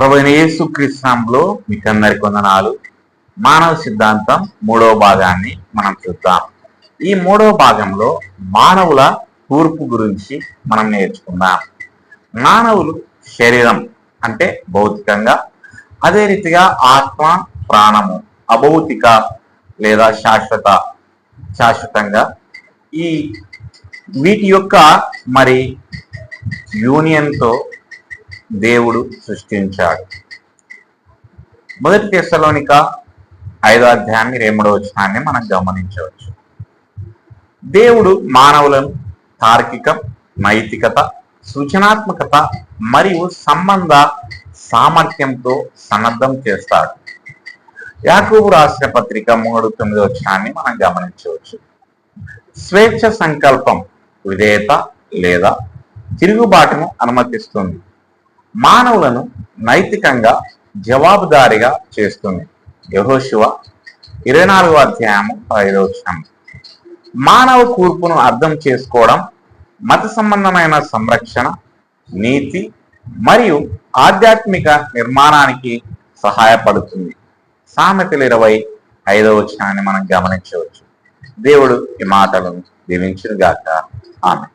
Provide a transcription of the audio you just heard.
ప్రభుత్వ యేసు కృష్ణంలో మీకు అందరికి వందనాలు. మానవ సిద్ధాంతం మూడవ భాగాన్ని మనం చూద్దాం. ఈ మూడవ భాగంలో మానవుల కూర్పు గురించి మనం నేర్చుకుందాం. మానవులు శరీరం అంటే భౌతికంగా అదే రీతిగా ఆత్మ ప్రాణము అభౌతిక లేదా శాశ్వత శాశ్వతంగా ఈ వీటి యొక్క మరి యూనియన్తో దేవుడు సృష్టించాడు. మొదటి తెశలోనిక ఐదో అధ్యాయాన్ని రేముడో వచనాన్ని మనం గమనించవచ్చు. దేవుడు మానవులను తార్కికం నైతికత సృజనాత్మకత మరియు సంబంధ సామర్థ్యంతో సన్నద్ధం చేస్తాడు. యాకూబు రాసిన పత్రిక మూడు తొమ్మిది వచనాన్ని మనం గమనించవచ్చు. స్వేచ్ఛ సంకల్పం విధేయత లేదా తిరుగుబాటును అనుమతిస్తుంది. మానవులను నైతికంగా జవాబుదారిగా చేస్తుంది. యహోశివ ఇరవై నాలుగో అధ్యాయము ఐదవ మానవ కూర్పును అర్థం చేసుకోవడం మత సంబంధమైన సంరక్షణ నీతి మరియు ఆధ్యాత్మిక నిర్మాణానికి సహాయపడుతుంది. సామెతలు ఇరవై ఐదవ వచనాన్ని మనం గమనించవచ్చు. దేవుడు ఈ మాటలను దీవించుగాక ఆమె